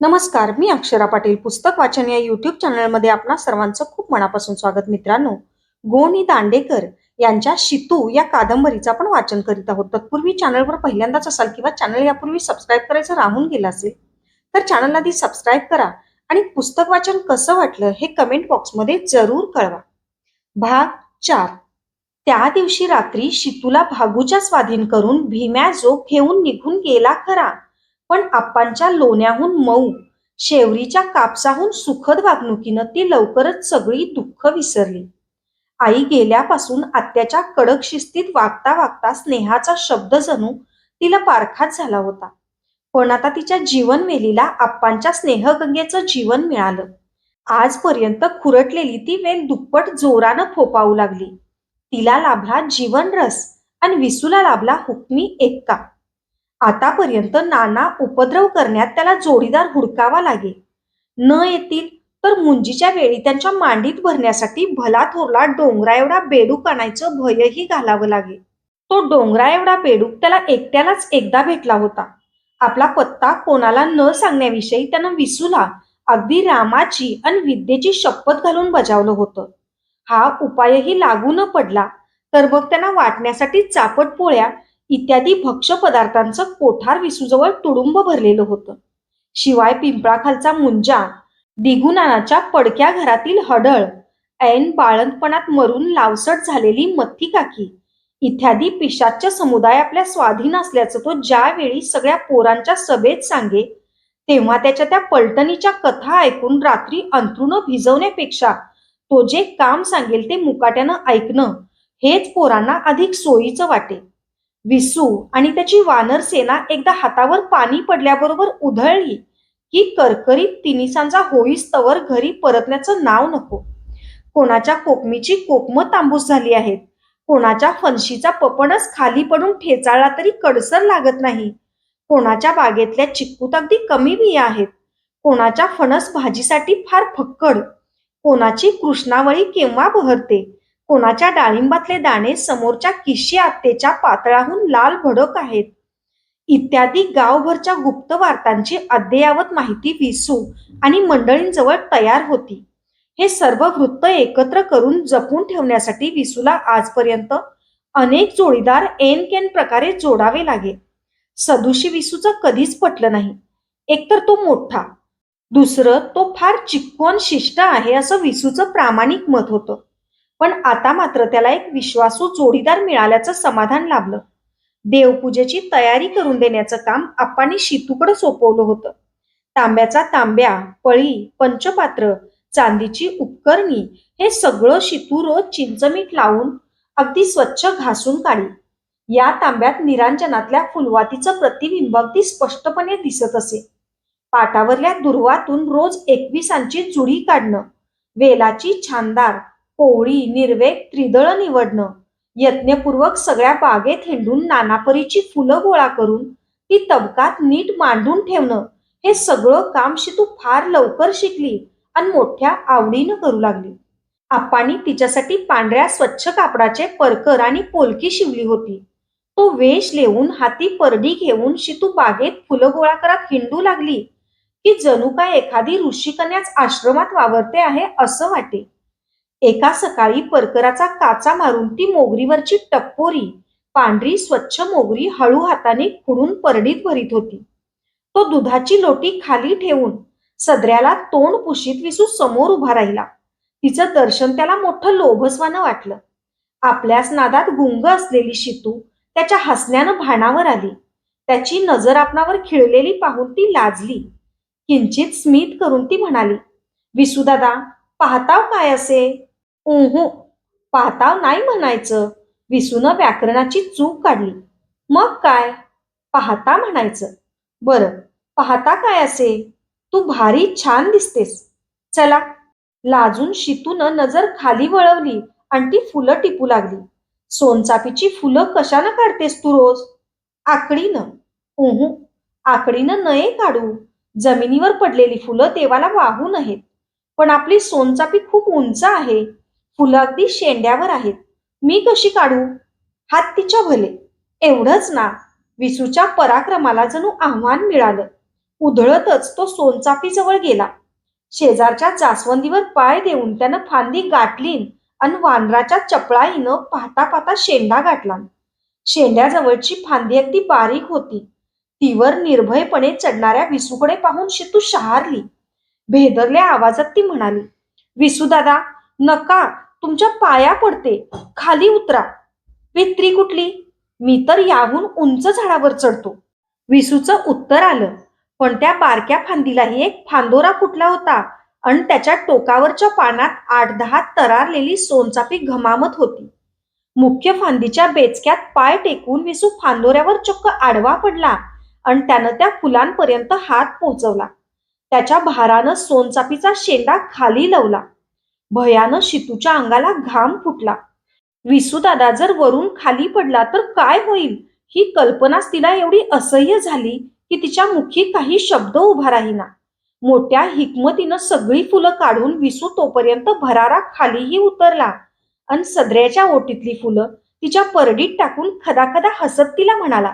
नमस्कार मी अक्षरा पाटील पुस्तक वाचन या युट्यूब चॅनलमध्ये आपणा सर्वांचं खूप मनापासून स्वागत मित्रांनो. गोनी दांडेकर यांच्या शितू या कादंबरीचं आपण वाचन करीत आहोत. तत्पूर्वी चॅनलवर पहिल्यांदाच असाल किंवा चॅनल यापूर्वी सबस्क्राईब करायचं राहून गेलं असेल तर चॅनलला आधी सबस्क्राईब करा आणि पुस्तक वाचन कसं वाटलं हे कमेंट बॉक्समध्ये जरूर कळवा. भाग चार. त्या दिवशी रात्री शितूला भागूच्या स्वाधीन करून भीम्या जो घेऊन निघून गेला खरा. पण आप्पांच्या लोण्याहून मऊ शेवरीच्या कापसाहून सुखद वागणुकीनं ती लवकरच सगळी दुःख विसरली. आई गेल्यापासून आत्याच्या कडक शिस्तीत वागता वागता स्नेहाचा शब्द जणू तिला पारखाच झाला होता. पण आता तिच्या जीवनवेलीला आप्पांच्या स्नेहगंगेचं जीवन मिळालं. आजपर्यंत खुरटलेली ती वेल दुप्पट जोरानं फोपावू लागली. तिला लाभला जीवनरस आणि विसूला लाभला हुकमी एक्का आतापर्यंत नाना उपद्रव करण्यात त्याला जोडीदार हुडकावा लागे न येतील तर मुंजीच्या वेळी त्यांच्या मांडीत भरण्यासाठी भला थोरला डोंगरा एवढा बेडूक आणायचं भयही घालावं लागे तो डोंगरा एवढा बेडूक त्याला एकट्यालाच एकदा भेटला होता. आपला पत्ता कोणाला न सांगण्याविषयी त्यानं विसूला अगदी रामाची आणि विद्येची शपथ घालून बजावलं होतं. हा उपायही लागू न पडला तर मग त्यांना वाटण्यासाठी चापट पोळ्या इत्यादी भक्ष्य पदार्थांचं कोठार विसूजवळ तुडुंब भरलेलं होतं. शिवाय पिंपळाखालचा मुंजा दिगुनानाच्या पडक्या घरातील हडळ ऐन बाळंतपणात मरून लावसट झालेली मथी काकी इत्यादी पिशाच्य समुदाय आपल्या स्वाधीन असल्याचं तो ज्यावेळी सगळ्या पोरांच्या सभेत सांगे तेव्हा त्याच्या त्या पलटणीच्या कथा ऐकून रात्री अंथरुण भिजवण्यापेक्षा तो जे काम सांगेल ते मुकाट्यानं ऐकणं हेच पोरांना अधिक सोयीचं वाटे. विसू आणि त्याची वानर सेना एकदा हातावर पाणी पडल्याबरोबर उधळली. की करकरीत तिनिसांचा होईस्तवर घरी परतण्याचं नाव नको. कोणाच्या कोकमीची कोकम तांबूस झाली आहेत? कोणाच्या फणशीचा पपणच खाली पडून ठेचाळला तरी कडसर लागत नाही? कोणाच्या बागेतल्या चिक्कूत अगदी कमी बिया आहेत? कोणाच्या फणस भाजीसाठी फार फक्कड? कोणाची कृष्णावळी केव्हा बहरते? कोणाच्या डाळिंबातले दाणे समोरच्या किशी आत्तेच्या पातळाहून लाल भडक आहेत? इत्यादी गावभरच्या गुप्त वार्तांची अद्ययावत माहिती विसू आणि मंडळींजवळ तयार होती. हे सर्व वृत्त एकत्र करून जपून ठेवण्यासाठी विसूला आजपर्यंत अनेक जोडीदार एन केन प्रकारे जोडावे लागे. सदुशी विसूचं कधीच पटलं नाही. एकतर तो मोठा दुसरं तो फार चिक्कून शिष्ट आहे असं विसूचं प्रामाणिक मत होतं. पण आता मात्र त्याला एक विश्वासू जोडीदार मिळाल्याचं समाधान लाभलं. देवपूजेची तयारी करून देण्याचं काम आप्पांनी शितूकडे सोपवलं होतं. तांब्याचा तांब्या पळी पंचपात्र चांदीची उपकरणी हे सगळं शितू रोज चिंचमीठ लावून अगदी स्वच्छ घासून काढी. या तांब्यात निरांजनातल्या फुलवातीचं प्रतिबिंब अगदी स्पष्टपणे दिसत असे. पाटावरल्या दुर्वातून रोज एकविसांची जुडी काढणं वेलाची छानदार कोळी निर्वेक त्रिदळ निवडणं. यत्नपूर्वक सगळ्या बागेत हिंडून नानापरीची फुलं गोळा करून ती तबकात नीट मांडून ठेवणं. हे सगळं काम शितू फार लवकर शिकली आणि मोठ्या आवडीनं करू लागली. आप्पानी तिच्यासाठी पांढऱ्या स्वच्छ कापडाचे परकर आणि पोलकी शिवली होती. तो वेश लेवून हाती परडी घेऊन शितू बागेत फुलं गोळा करत हिंडू लागली. की जणू काय एखादी ऋषिकन्याच आश्रमात वावरते आहे असं वाटे. एका सकाळी परकराचा काचा मारून ती मोगरीवरची टप्पोरी पांढरी स्वच्छ मोगरी हळू हाताने खुडून परडीत भरीत होती. तो दुधाची लोटी खाली ठेवून सदऱ्याला तोंड पुशीत विसू समोर उभा राहिला. तिचं दर्शन त्याला मोठं लोभसवानं वाटलं. आपल्याच नादात गुंग असलेली शितू त्याच्या हसण्यानं भाणावर आली. त्याची नजर आपणावर खिळलेली पाहून ती लाजली. किंचित स्मित करून ती म्हणाली विसुदादा पाहताव काय असे? उहू पाहताव नाही म्हणायचं. विसूनं व्याकरणाची चूक काढली. मग काय? पाहता म्हणायचं. बरं पाहता काय असे तू भारी छान दिसतेस. चला. लाजून शितून नजर खाली वळवली आणि ती फुलं टिपू लागली. सोनचापीची फुलं कशानं काढतेस तू रोज? आकडीनं. उहू आकडीनं नये काढू. जमिनीवर पडलेली फुलं देवाला वाहू नयेत पण आपली सोनचापी खूप उंच आहे. फुलं अगदी शेंड्यावर आहेत. मी कशी काढू? हात तिच्या भले. एवढंच ना विसूच्या पराक्रमाला जणू आव्हान मिळालं. उधळतच तो सोनचापीजवळ गेला. शेजारच्या जास्वंदीवर पाय देऊन त्यानं फांदी गाठली आणि वानराच्या चपळाईनं पाहता पाहता शेंडा गाठला. शेंड्याजवळची फांदी अगदी बारीक होती. तीवर निर्भयपणे चढणाऱ्या विसूकडे पाहून शितू शहारली. भेदरल्या आवाजात ती म्हणाली विसू दादा नका तुमच्या पाया पडते खाली उतरा. पित्री कुठली? मी तर याहून उंच झाडावर चढतो. विसूचं उत्तर आलं पण त्या बारक्या फांदीलाही एक फांदोरा फुटला होता आणि त्याच्या टोकावरच्या पानात आठ दहा तरारलेली सोनचापी घमामत होती. मुख्य फांदीच्या बेचक्यात पाय टेकून विसू फांदोऱ्यावर चक्क आडवा पडला आणि त्यानं त्या फुलांपर्यंत हात पोचवला. त्याच्या भारानं सोनचापीचा शेंडा खाली लवला. भयानं शितूच्या अंगाला घाम फुटला. विसूदादा जर वरून खाली पडला तर काय होईल? ही कल्पनाच तिला एवढी असह्य झाली की तिच्या मुखी काही शब्द उभा राहीना. मोठ्या हिकमतीनं सगळी फुलं काढून विसू तोपर्यंत भरारा खालीही उतरला. आणि सदऱ्याच्या ओटीतली फुलं तिच्या परडीत टाकून खदाखदा हसत तिला म्हणाला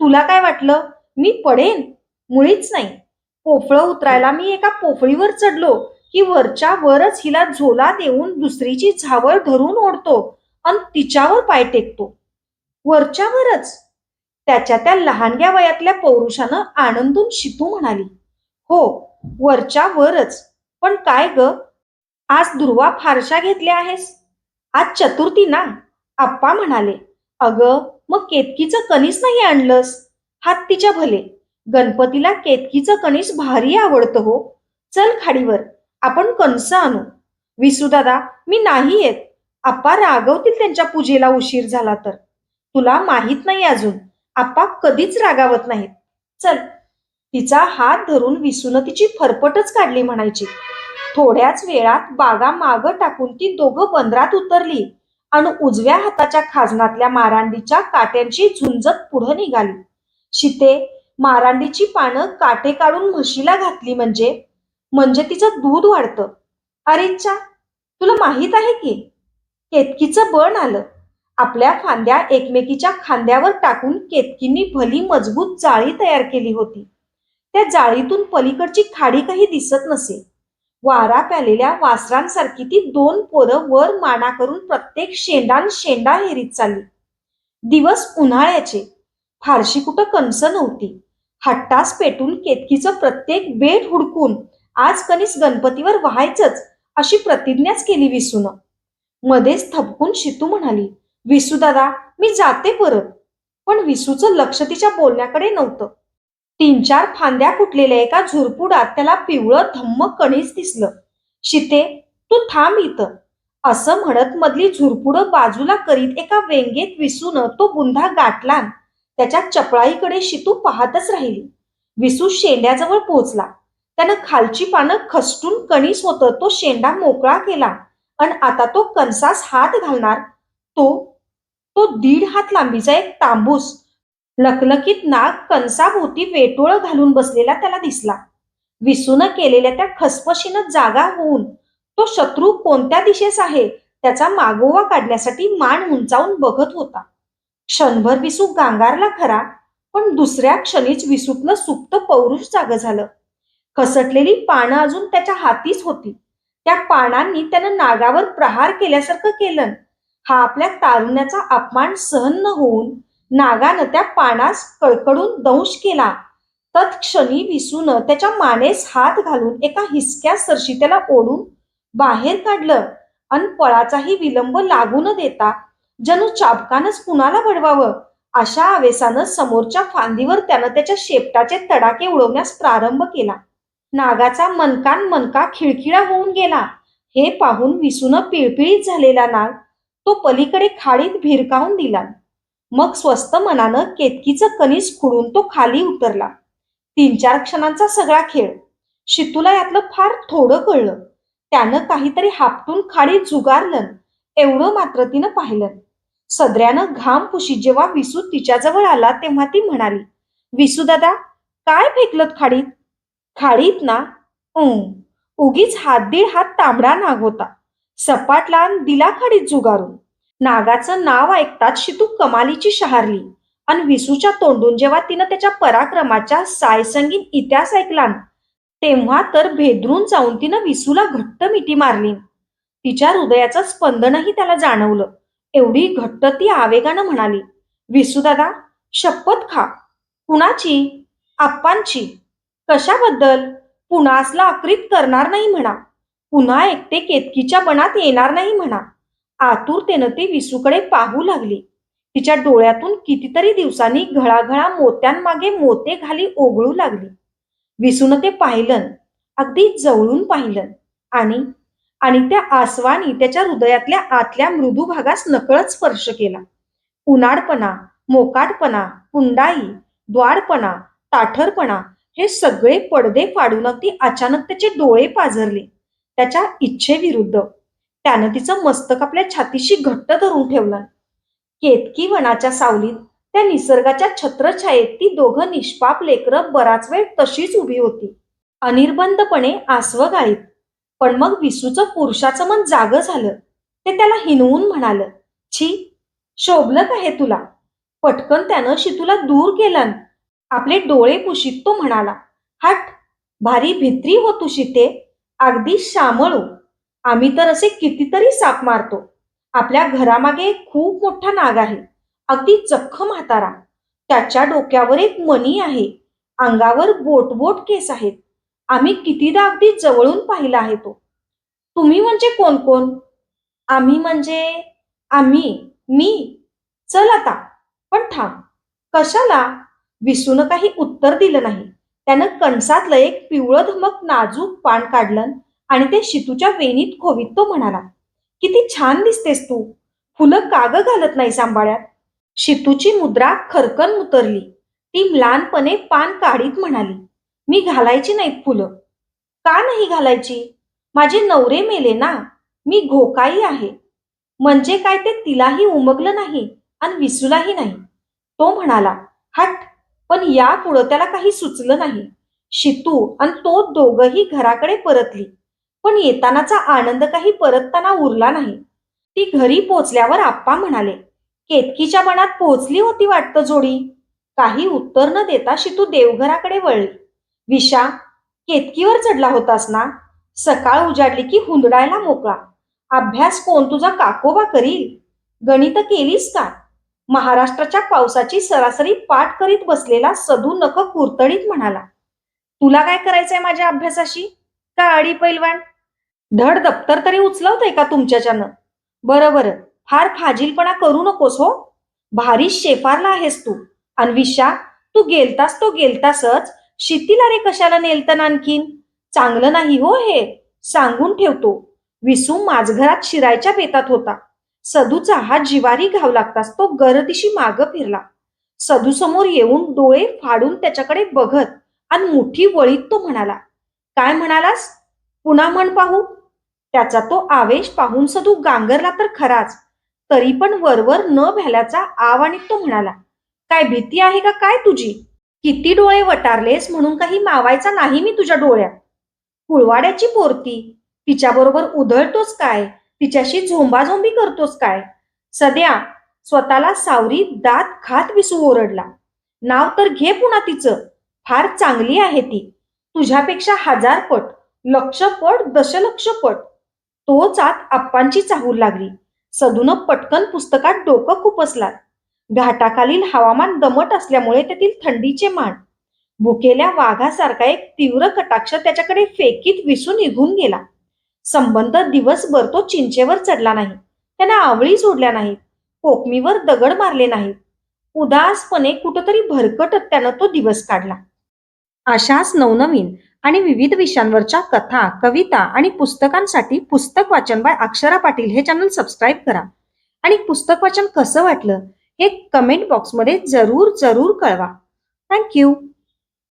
तुला काय वाटलं? मी पडेन? मुळीच नाही. पोफळं उतरायला मी एका पोफळीवर चढलो. की वरच्या वरच हिला झोला देऊन दुसरीची झावळ धरून ओढतो आणि तिच्यावर पाय टेकतो. वरच्यावरच त्याच्या त्या लहानग्या वयातल्या पौरुषानं आनंदून शितू म्हणाली हो वरच्या वरच. पण काय ग? आज दुर्वा फारशा घेतल्या आहेस? आज चतुर्थी ना? आप्पा म्हणाले अगं मग केतकीचं कणीस नाही आणलंस? हात तिच्या भले. गणपतीला केतकीचं कणीस भारी आवडतं हो. चल खाडीवर. आपण कणसं आणू. विसूदादा मी नाही येत. आप्पा रागवतील त्यांच्या पूजेला उशीर झाला तर. तुला माहीत नाही अजून. आप्पा कधीच रागावत नाहीत. चल. तिचा हात धरून विसून तिची फरफटच काढली म्हणायची. थोड्याच वेळात बागा माग टाकून ती दोघं बंदरात उतरली आणि उजव्या हाताच्या खाजनातल्या मारांडीच्या काट्यांची झुंजत पुढं निघाली. शिते मारांडीची पानं काटे काढून म्हशीला घातली म्हणजे म्हणजे तिचं दूध वाढतं. अरेच्छा तुला माहीत आहे की? केतकीचं बण आलं. आपल्या फांद्या एकमेकीच्या खांद्यावर टाकून केतकींनी भली मजबूत जाळी तयार केली होती. त्या जाळीतून पलीकडची खाडी काही दिसत नसे. वारा प्यालेल्या वासरांसारखी ती दोन पोरं वर माना करून प्रत्येक शेंडान शेंडा हेरीत चालली. दिवस उन्हाळ्याचे. फारशी कुठं कणस नव्हती. हट्टास पेटून केतकीचं प्रत्येक बेट हुडकून आज कणीस गणपतीवर व्हायचंच अशी प्रतिज्ञाच केली विसून. मध्येच थपकून शितू म्हणाली विसू दादा मी जाते परत. पण विसूचं लक्ष तिच्या बोलण्याकडे नव्हतं. तीन चार फांद्या फुटलेल्या एका झुरपुडात त्याला पिवळं धम्म कणीस दिसलं. शिते तू थांब इथं. असं म्हणत मधली झुरपुडं बाजूला करीत एका वेंगेत विसून तो बुंधा गाठला. त्याच्या चपळाईकडे शितू पाहतच राहिली. विसू शेंड्याजवळ पोहोचला त्यानं खालची पानं खसटून कणीस होतं तो शेंडा मोकळा केला. आणि आता तो कणसास हात घालणार तो तो दीड हात लांबीचा एक तांबूस लकलकीत नाग कणसाभोवती वेटोळ घालून बसलेला त्याला दिसला. विसून केलेल्या त्या खसपशीनं जागा होऊन तो शत्रू कोणत्या दिशेस आहे त्याचा मागोवा काढण्यासाठी मान उंचावून बघत होता. क्षणभर विसू गांगारला खरा पण दुसऱ्या क्षणीच विसूतलं सुप्त पौरुष जाग झालं. खसटलेली पानं अजून त्याच्या हातीच होती. त्या पानांनी त्यानं नागावर प्रहार केल्यासारखं केलं. हा आपल्या तारुण्याचा अपमान सहन न होऊन नागानं त्या पानास कळकडून दंश केला. तत्क्षणी विसून त्याच्या मानेस हात घालून एका हिसक्या सरशी त्याला ओढून बाहेर काढलं आणि पळाचाही विलंब लागू न देता जणू चाबकानच कुणाला बडवावं अशा आवेशानं समोरच्या फांदीवर त्यानं त्याच्या शेपटाचे तडाके उडवण्यास प्रारंभ केला. नागाचा मनकान मनका खिळखिळा होऊन गेला. हे पाहून विसून पिळपिळीत झालेला नाग तो पलीकडे खाडीत भिरकावून दिला. मग स्वस्त मनानं केतकीचं कणीस खुडून तो खाली उतरला. तीन चार क्षणांचा सगळा खेळ. शितूला यातलं फार थोडं कळलं. त्यानं काहीतरी हापटून खाडीत जुगारलं. एवढं मात्र तिनं पाहिलं. सदऱ्यानं घाम पुशी जेव्हा विसू तिच्याजवळ आला तेव्हा ती म्हणाली विसू दादा काय फेकलत खाडीत? खाडीत ना उगीच हात दीड हात तांबडा नाग होता. सपाटला अन दिला खाडीत जुगारून. नागाचं नाव ऐकताच शितू कमालीची शहारली आणि विसूच्या तोंडून जेव्हा तिनं त्याच्या पराक्रमाच्या सायसंगीन इतिहास ऐकला तेव्हा तर भेदरून जाऊन तिनं विसूला घट्ट मिठी मारली. तिच्या हृदयाचं स्पंदनही त्याला जाणवलं. एवढी घट्ट ती आवेगानं म्हणाली विसू दादा शपथ खा. कुणाची? आप्पांची. कशाबद्दल? पुन्हा आकृत करणार नाही म्हणा. पुन्हा एकटे केतकीच्या बनात येणार नाही म्हणा. आतुरतेनं ती विसूकडे पाहू लागली. तिच्या डोळ्यातून कितीतरी दिवसांनी घळाघळा मोत्यांमागे मोते घाली ओघळू लागली. विसून ते पाहिलं. अगदी जवळून पाहिलं. आणि आणि त्या आसवानी त्याच्या हृदयातल्या आतल्या मृदू भागास नकळत स्पर्श केला. उन्हाळपणा मोकाटपणा पुंडाई द्वाडपणा ताठरपणा हे सगळे पडदे फाडून अगदी अचानक त्याचे डोळे पाझरले. त्याच्या इच्छेविरुद्ध. त्यानं तिचं मस्तक आपल्या छातीशी घट्ट धरून ठेवलं. केतकी वनाच्या सावलीत त्या निसर्गाच्या छत्रछायेत ती दोघं निष्पाप लेकरं बराच वेळ तशीच उभी होती. अनिर्बंधपणे आसव गाळीत. पण मग विसूचं पुरुषाचं मन जागं झालं. ते त्याला हिनवून म्हणालं छी शोभलं का हे तुला. पटकन त्यानं शितूला दूर केलं आपले डोळे कुशीत तो म्हणाला. हट भारी भित्री हो तू अगदी शामळू. आम्ही तर असे कितीतरी साप मारतो. आपल्या घरामागे खूप मोठा नाग आहे. अगदी चख्ख म्हातारा. त्याच्या डोक्यावर एक मणी आहे. अंगावर बोटबोट केस आहेत. आम्ही कितीदा अगदी जवळून पाहिला आहे तो. तुम्ही म्हणजे कोण कोण? आम्ही म्हणजे आम्ही मी. चल आता. पण थांब. कशाला? विसून काही उत्तर दिलं नाही. त्यानं कणसातलं एक पिवळं धमक नाजूक पान काढलं आणि ते शितूच्या वेणीत खोवीत तो म्हणाला किती छान दिसतेस तू. फुलं काग घालत नाही सांभाळ्यात. शितूची मुद्रा खरकन उतरली. ती म्लानपणे पान काढीत म्हणाली मी घालायची नाहीत फुलं. का नाही घालायची? माझे नवरे मेले ना. मी घोकाई आहे. म्हणजे काय ते तिलाही उमगलं नाही आणि विसूलाही नाही. तो म्हणाला हट. पण यापुढं त्याला काही सुचलं नाही. शितू आणि तो दोघही घराकडे परतली. पण येतानाचा आनंद काही परतताना उरला नाही. ती घरी पोचल्यावर आप्पा म्हणाले केतकीच्या मनात पोचली होती वाटतं जोडी? काही उत्तर न देता शितू देवघराकडे वळली. विशा केतकीवर चढला होतास ना? सकाळ उजाडली की हुंदडायला मोकळा. अभ्यास कोण तुझा काकोबा करील? गणित केलीस का? महाराष्ट्राच्या पावसाची सरासरी पाठ करीत बसलेला सदू नख कुरतडीत म्हणाला तुला काय करायचंय माझ्या अभ्यासाशी? का अडी पैलवान? धड दप्तर तरी उचलवतंय का तुमच्याच्यानं? बरं बरं फार फाजीलपणा करू नकोस हो. भारी शेफारला आहेस तू. अन्विषा तू गेलतास तो गेलतासच. शितीला रे कशाला नेलतन आणखीन? चांगलं नाही हो हे. सांगून ठेवतो. विसू माझघरात शिरायच्या बेतात होता. सदूचा हा जिवारी घाव लागताच तो गरदिशी माग फिरला. सदू समोर येऊन डोळे फाडून त्याच्याकडे बघत आणि मुठी वळीत तो म्हणाला काय म्हणालास? पुन्हा म्हण पाहू. त्याचा तो आवेश पाहून सदू गांगरला तर खराच तरी पण वरवर न भ्याल्याचा आव आणि तो म्हणाला काय भीती आहे का? काय तुझी? किती डोळे वटारलेस म्हणून काही मावायचा नाही मी तुझ्या डोळ्यात. कुळवाड्याची पोरती तिच्याबरोबर उधळतोस काय? तिच्याशी झोंबाझोंबी करतोस काय? सध्या स्वतःला सावरी दात खात विसू ओरडला. नाव तर घे पुन्हा तिचं. फार चांगली आहे ती. तुझ्यापेक्षा हजार पट लक्ष पट दशलक्ष पट. तोच आत आप्पांची चाहूल लागली. सदून पटकन पुस्तकात डोकं खुपसला घाटाखालील हवामान दमट असल्यामुळे त्यातील थंडीचे मान. भुकेल्या वाघासारखा एक तीव्र कटाक्ष त्याच्याकडे फेकीत विसू निघून गेला. संबंध दिवसभर तो चिंचेवर चढला नाही. त्यानं आवळी सोडल्या नाहीत. कोकमीवर दगड मारले नाहीत. उदासपणे कुठंतरी भरकटत त्यानं तो दिवस काढला. अशाच नवनवीन आणि विविध विषयांवरच्या कथा कविता आणि पुस्तकांसाठी पुस्तक वाचन बाय अक्षरा पाटील हे चॅनल सबस्क्राईब करा. आणि पुस्तक वाचन कसं वाटलं हे कमेंट बॉक्समध्ये जरूर जरूर कळवा. थँक्यू